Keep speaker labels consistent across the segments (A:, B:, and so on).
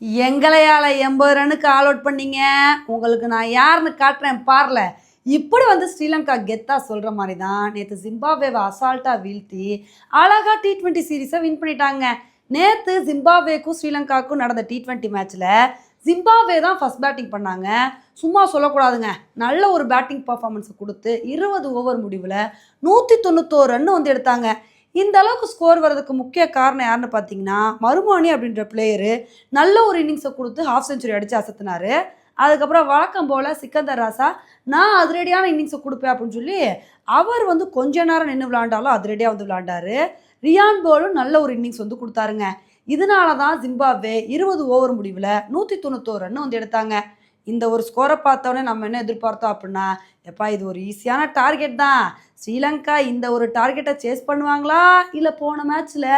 A: எங்களையால் எண்பது ரன்னுக்கு all out பண்ணீங்க. உங்களுக்கு நான் யாருன்னு காட்டுறேன் பாருல. இப்படி வந்து ஸ்ரீலங்கா கெத்தா சொல்கிற மாதிரி தான் நேற்று ஜிம்பாப்வேவை அசால்ட்டாக வீழ்த்தி அழகா டி ட்வெண்ட்டி சீரீஸை வின் பண்ணிட்டாங்க. நேற்று ஜிம்பாப்வேக்கும் ஸ்ரீலங்காவுக்கும் நடந்த டி ட்வெண்ட்டி மேட்ச்சில் ஜிம்பாப்வே தான் ஃபர்ஸ்ட் பேட்டிங் பண்ணாங்க. சும்மா சொல்லக்கூடாதுங்க. நல்ல ஒரு பேட்டிங் பர்ஃபார்மன்ஸை கொடுத்து இருபது ஓவர் முடிவில் நூற்றி தொண்ணூத்தோரு ரன் வந்து எடுத்தாங்க. இந்த அளவுக்கு ஸ்கோர் வர்றதுக்கு முக்கிய காரணம் யாருன்னு பார்த்தீங்கன்னா மருமானி அப்படின்ற பிளேயரு நல்ல ஒரு இன்னிங்ஸை கொடுத்து ஹாஃப் செஞ்சுரி அடித்து அசத்தினாரு. அதுக்கப்புறம் வழக்கம் போல் சிக்கந்தர் ராசா நான் அதிரடியான இன்னிங்ஸை கொடுப்பேன் அப்படின்னு சொல்லி அவர் வந்து கொஞ்ச நேரம் நின்று விளாண்டாலும் அதிரடியாக வந்து விளாண்டாரு ரியான் போலும் நல்ல ஒரு இன்னிங்ஸ் வந்து கொடுத்தாருங்க. இதனால தான் ஜிம்பாப்வே இருபது ஓவர் முடிவில் நூற்றி தொண்ணூத்தோரு ரன் வந்து எடுத்தாங்க. இந்த ஒரு ஸ்கோரை பார்த்தோன்னே நம்ம என்ன எதிர்பார்த்தோம் அப்படின்னா எப்பா இது ஒரு ஈஸியான டார்கெட் தான். ஸ்ரீலங்கா இந்த ஒரு டார்கெட்டை சேஸ் பண்ணுவாங்களா? இல்லை போன மேட்ச்சில்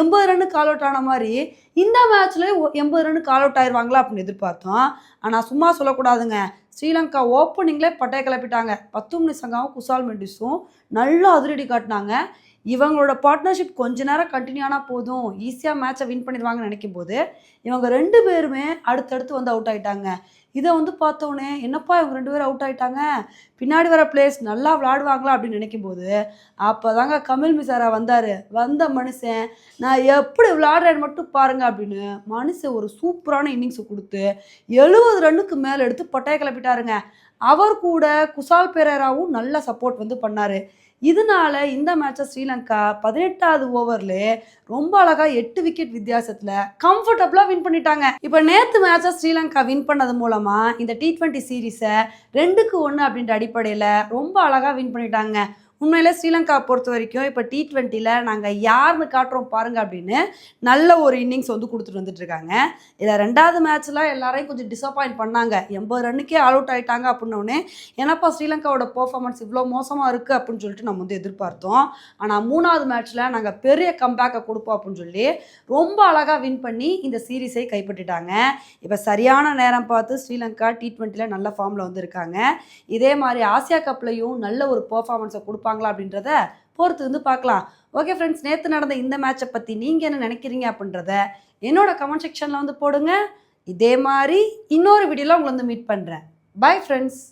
A: எண்பது ரன்னு கால் அவுட் ஆன மாதிரி இந்த மேட்ச்சில் எண்பது ரன்னு கால் அவுட் ஆயிடுவாங்களா அப்படின்னு எதிர்பார்த்தோம். ஆனால் சும்மா சொல்லக்கூடாதுங்க. ஸ்ரீலங்கா ஓப்பனிங்கில் பட்டையை கிளப்பிட்டாங்க. பத்து மணி சங்காவும் குசால் மெண்டிஸும் நல்லா அதிரடி காட்டினாங்க. இவங்களோட பார்ட்னர்ஷிப் கொஞ்ச நேரம் கண்டினியூ ஆனால் போதும். ஈஸியாக மேட்சை வின் பண்ணிடுவாங்கன்னு நினைக்கும் போது இவங்க ரெண்டு பேருமே அடுத்தடுத்து வந்து அவுட் ஆகிட்டாங்க இதை வந்து பார்த்தோன்னே என்னப்பா இவங்க ரெண்டு பேரும் அவுட் ஆகிட்டாங்க பின்னாடி வர பிளேஸ் நல்லா விளாடுவாங்களா அப்படின்னு நினைக்கும் போது அப்போ தாங்க கமில் மிசாரா வந்தார். வந்த மனுஷன் நான் எப்படி விளாடுறேன்னு மட்டும் பாருங்க அப்படின்னு மனுஷன் ஒரு சூப்பரான இன்னிங்ஸை கொடுத்து எழுபது ரன்னுக்கு மேலே எடுத்து பட்டைய கிளப்பிட்டாருங்க. அவர் கூட குசால் பெரேராவும் நல்ல சப்போர்ட் வந்து பண்ணார். இதனால இந்த மேட்சை ஸ்ரீலங்கா பதினெட்டாவது ஓவரில் ரொம்ப அழகா எட்டு விக்கெட் வித்தியாசத்தில் கம்ஃபர்டபுளாக வின் பண்ணிட்டாங்க. இப்போ நேற்று மேட்சை ஸ்ரீலங்கா வின் பண்ணது மூலமாக இந்த டி ட்வெண்ட்டி சீரீஸை ரெண்டுக்கு ஒன்று அப்படின்ற அடிப்படையில் ரொம்ப அழகாக வின் பண்ணிட்டாங்க. உண்மையில் ஸ்ரீலங்கா பொறுத்த வரைக்கும் இப்போ டி ட்வெண்ட்டியில் நாங்கள் யாருன்னு காட்டுறோம் பாருங்க அப்படின்னு நல்ல ஒரு இன்னிங்ஸ் வந்து கொடுத்துட்டு வந்துட்டு இருக்காங்க இதில் ரெண்டாவது மேட்ச்சில் எல்லாரையும் கொஞ்சம் டிசப்பாயிண்ட் பண்ணாங்க. எண்பது ரன்னுக்கே ஆல் அவுட் ஆகிட்டாங்க அப்படின்னோடனே ஏன்னாப்பா ஸ்ரீலங்காவோட பர்ஃபார்மன்ஸ் இவ்வளோ மோசமாக இருக்குது அப்படின்னு சொல்லிட்டு நம்ம வந்து எதிர்பார்த்தோம். ஆனால் மூணாவது மேட்ச்சில் நாங்கள் பெரிய கம்பேக்கை கொடுப்போம் அப்படின்னு சொல்லி ரொம்ப அழகாக வின் பண்ணி இந்த சீரீஸை கைப்பற்றிட்டாங்க. இப்போ சரியான நேரம் பார்த்து ஸ்ரீலங்கா டி ட்வெண்ட்டியில் நல்ல ஃபார்மில் வந்திருக்காங்க. இதே மாதிரி ஆசியா கப்லையும் நல்ல ஒரு பெர்ஃபார்மன்ஸை கொடுப்பாங்களா அப்படின்றத பொறுத்து வந்து பார்க்கலாம். ஓகே ஃப்ரெண்ட்ஸ் நேற்று நடந்த இந்த மேட்சை பற்றி நீங்கள் என்ன நினைக்கிறீங்க அப்படின்றத என்னோட கமெண்ட் செக்ஷனில் வந்து போடுங்க. இதே மாதிரி இன்னொரு வீடியோவில் உங்களை வந்து மீட் பண்ணுறேன் பாய் ஃப்ரெண்ட்ஸ்